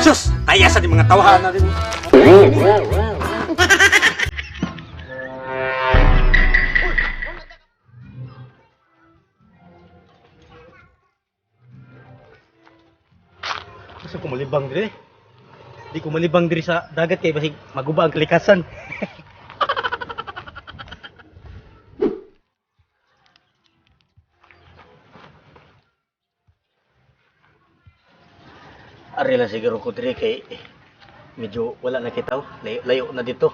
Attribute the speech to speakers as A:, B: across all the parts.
A: Sus! Tayasan yung mga tawahan natin. Gusto ko malibang diri. Di ko malibang diri sa dagat kay basig maguba ang kalikasan. Ari lang siguro ko diri kay medyo wala na kitaw. Layo, layo na dito.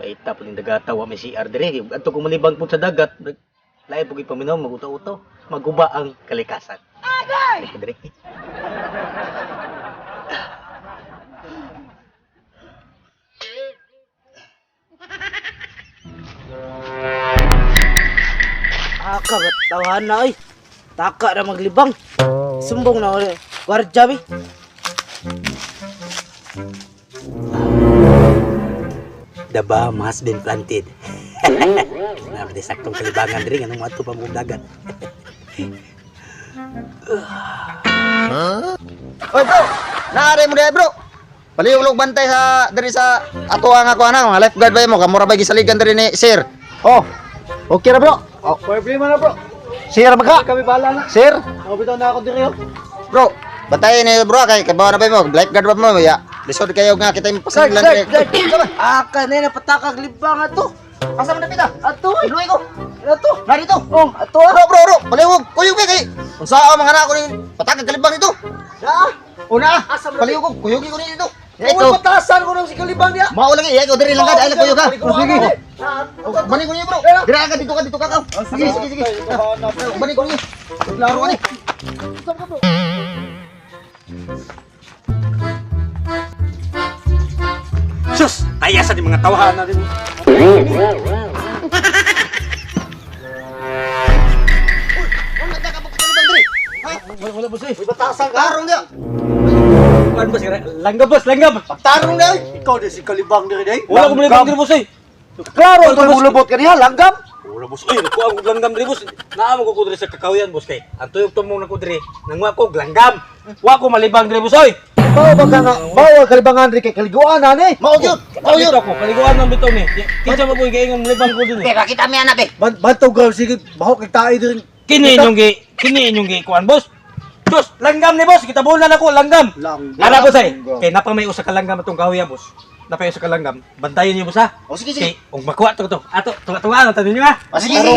A: Paita po yung dagataw may CR diri. Adto ko malibang po sa dagat. Layo po paminaw magutaw-utaw. Maguba ang kalikasan. Agay! Diri.
B: Aka ba't tawahan na ay? Taka na maglibang. Sumbong na ulit. Gwardya mi.
A: The bomb has been planted. Nabi saktong kalibangan diri anong mato pa mo dagat.
C: Oy bro, naare mo bro. Paliulog bantay sa diri sa ato ang ako ana, mga lifeguard ba mo kamura ba gisaligan diri ni sir. Oh. Okay na bro. Oh, problema na bro. Sir ba ka? Kami bala na. Sir.
B: Ako bitaw na ako diri oh.
C: Bro, bantayan ni bro kay kabawa na ba mo? Lifeguard ba mo ya? Lisod kayo nga kita yung
B: Guard,
C: pasilan.
B: guard, guard. Aka na na patakag libang ato.
C: Asa man na pita?
B: Ato eh.
C: Inuwi ko.
B: Ato.
C: Narito.
B: Oh, ato
C: Bro,
B: ah.
C: bro, bro, paliwag. Kuyog ba kay? Kung saan mga anak ko ni patagag kalibang nito.
B: Ah,
C: Una, paliwag ko. Kuyugi ko nito.
B: Ito.
C: Ito.
B: patasan ko ng si kalibang niya.
C: Mau lagi ya, kau dari langgar, ay kuyog ka.
B: Sige.
C: Oh, balik ko niya bro. Dira ka dito ka dito ka. Sige sige sige. Balik ko niya. Laro ka ni.
A: Sus! Tayasan yung mga tawahan natin. Wala boss eh.
C: Batasan ka. Tarong dia.
A: Kuan boss, langgam boss, langgam.
C: Tarong dia.
B: Ikaw din si kalibang diri day.
A: Wala ko malibang diri boss eh.
B: Klaro,
A: Wala,
B: ito
A: boss.
B: mulubot ka niya, langgam.
A: Wala boss eh, ko ang langgam diri boss. Naamo ko diri sa kakawian boss kay. Ang tuyok tumong na ko diri, nang wa ko langgam. Wa ko malibang diri boss oy.
B: Bawa ba ka nga, bawa kalibangan diri kay kaliguan na ni.
C: Mau yun. Mau yun.
A: Dito ako, kaliguan ng bitaw ni. Kinsa mo ko gaingon malibang ko diri.
C: Pera kita mi anak eh.
B: Bantaw gal sige, bahok kay tae diri.
A: Kini inyong gi, kini inyong gi kuan boss. Boss, langgam ni boss, kita bulan ako langgam.
B: Langgam.
A: Ana boss ay, kay napa may usa ka langgam atong kahuya boss. Napay usa ka langgam. Bantayan niyo boss ha.
C: Oh sige sige.
A: ung makuha to to. Ato, tunga-tunga na tanin niyo ha.
C: Oh sige sige.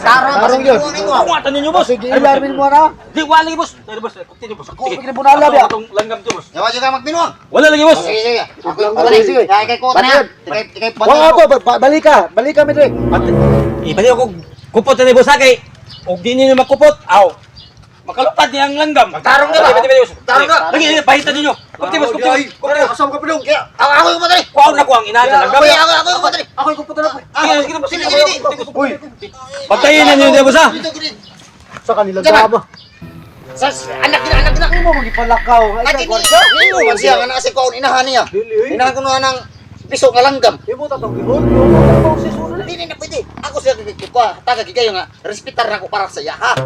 C: Tarong
B: Tarong yun.
A: Tunga tanin niyo boss.
B: Sige, ilarmin mo na.
A: Di wala lagi boss. Dali boss, continue boss.
B: Ako, kinabunala,
A: Ato,
B: biya.
A: Atong langgam to boss.
C: Yawa juga magbinuang.
A: Wala lagi boss.
C: Sige sige. Ako
B: Lang,
C: balik.
B: sige.
C: Kay kay ko na. Kay kay
B: Wa ako, ba- ba- balik ka, balik kami diri.
A: Ibali ako kupot ni boss kay. Og di niyo makupot. Aw. Makalupad niya ang langgam.
C: Tarong ka ba? Tarong ka.
A: Lagi, pahitan ninyo. Kupti boss. Kupti boss.
B: Asam ka pilong.
C: Ako ako yung madali.
A: Kuha na ko ang ina sa langgam.
C: Ako ako ako yung madali.
B: Ako yung na.
A: Boss.
C: Sige,
A: Sige,
C: sige,
A: sige.
B: Uy,
A: Pagtayin na niyo.
C: Dito dito.
B: sa kanila gama.
C: Sa anak na anak na.
B: Mo magipalakaw. Ay,
C: Ati ni,
B: kwarta.
C: nino man siya nga kasi ko inahan niya.
B: Dili, eh.
C: Inahan ko na ng piso nga langgam.
B: Imo tatong gihon.
C: Hindi na pwede. Ako siya kikikuha. Taga kayo nga. Respitar na ako para sa iya ha.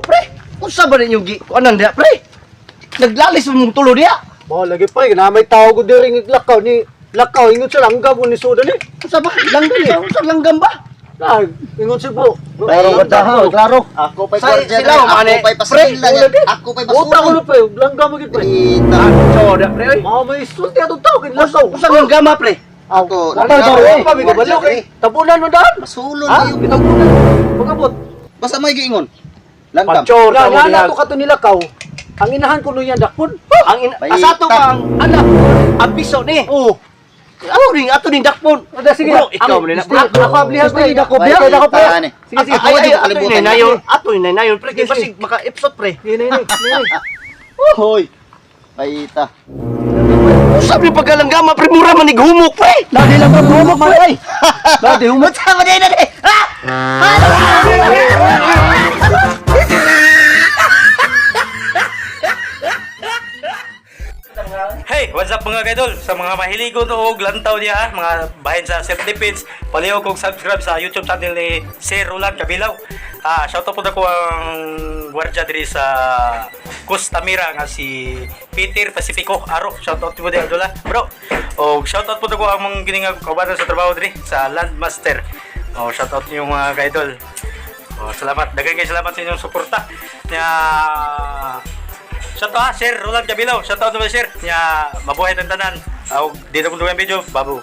C: Pre, kung sa ba ninyo gi? Kung anong dia, pre? Naglalis mo mong tulo dia.
B: Mo lagi pa na may tao ko diri ng lakaw ni lakaw ingon sa langgam ko ni sudan ni.
C: Sa ba? Langgam. Kung sa langgam ba?
B: Ah, ingon si bro.
C: Klaro ba tayo?
B: Klaro.
C: Ako pa'y
B: Sa- sila, mane.
C: Ako pasila niya.
B: ulagi.
C: Ako
B: ko
C: basura.
B: na pa, langgam mo gid pa.
C: Kita.
B: Soda pre. Mo may sulti ato tao kin lakaw.
C: Sa langgam pre?
B: Ako, wala
C: eh.
B: pa mi kabalo kay. Tabunan mo daan.
C: Masulo na yun.
B: Tabunan. Pagabot.
C: Basta may giingon. Langgam.
B: Pachor, na na na to kato nila kaw. Ang inahan ko nuyan dakpon. Ang ina
C: Baita.
B: asato pa ang anak. Abiso ni. Oh. Ato ning ato ning dakpon. Ada sige.
C: Bro, ikaw mo na-
B: Ako ablihan pa dako
C: Baita,
B: biya
C: ni.
B: Sige sige. Ay ay
C: ko
B: ato
C: kalimutan
B: ni
C: yun.
B: nayon. Ato ni nayon. Pre kay basig maka episode pre. Ni ni ni.
C: Hoy. Baita.
B: Sabi pagkalanggama pre mura man humok pre. Lagi lang ka humok man ay. Lagi humok.
C: Sama din na din.
A: Hey, what's up mga kaidol? Sa mga mahiligon to og lantaw niya, ha? mga bahin sa self-defense, paliw kong subscribe sa YouTube channel ni Sir Roland Kabilaw. Ah, shout out po na ko ang gwardya diri sa Costamira nga si Peter Pacifico Aro. Shoutout mo din Abdullah. Bro, o shoutout po to ko ang mga gininga kabanan sa trabaho diri sa Landmaster. O shoutout niyo mga kaidol. O salamat. Daghang kayo salamat sa inyong suporta. Nya Shoutout ha, Sir Roland Cabilao. Shoutout naman Sir. Nya mabuhay ang tanan. Aw dito kung dugang video. Babu.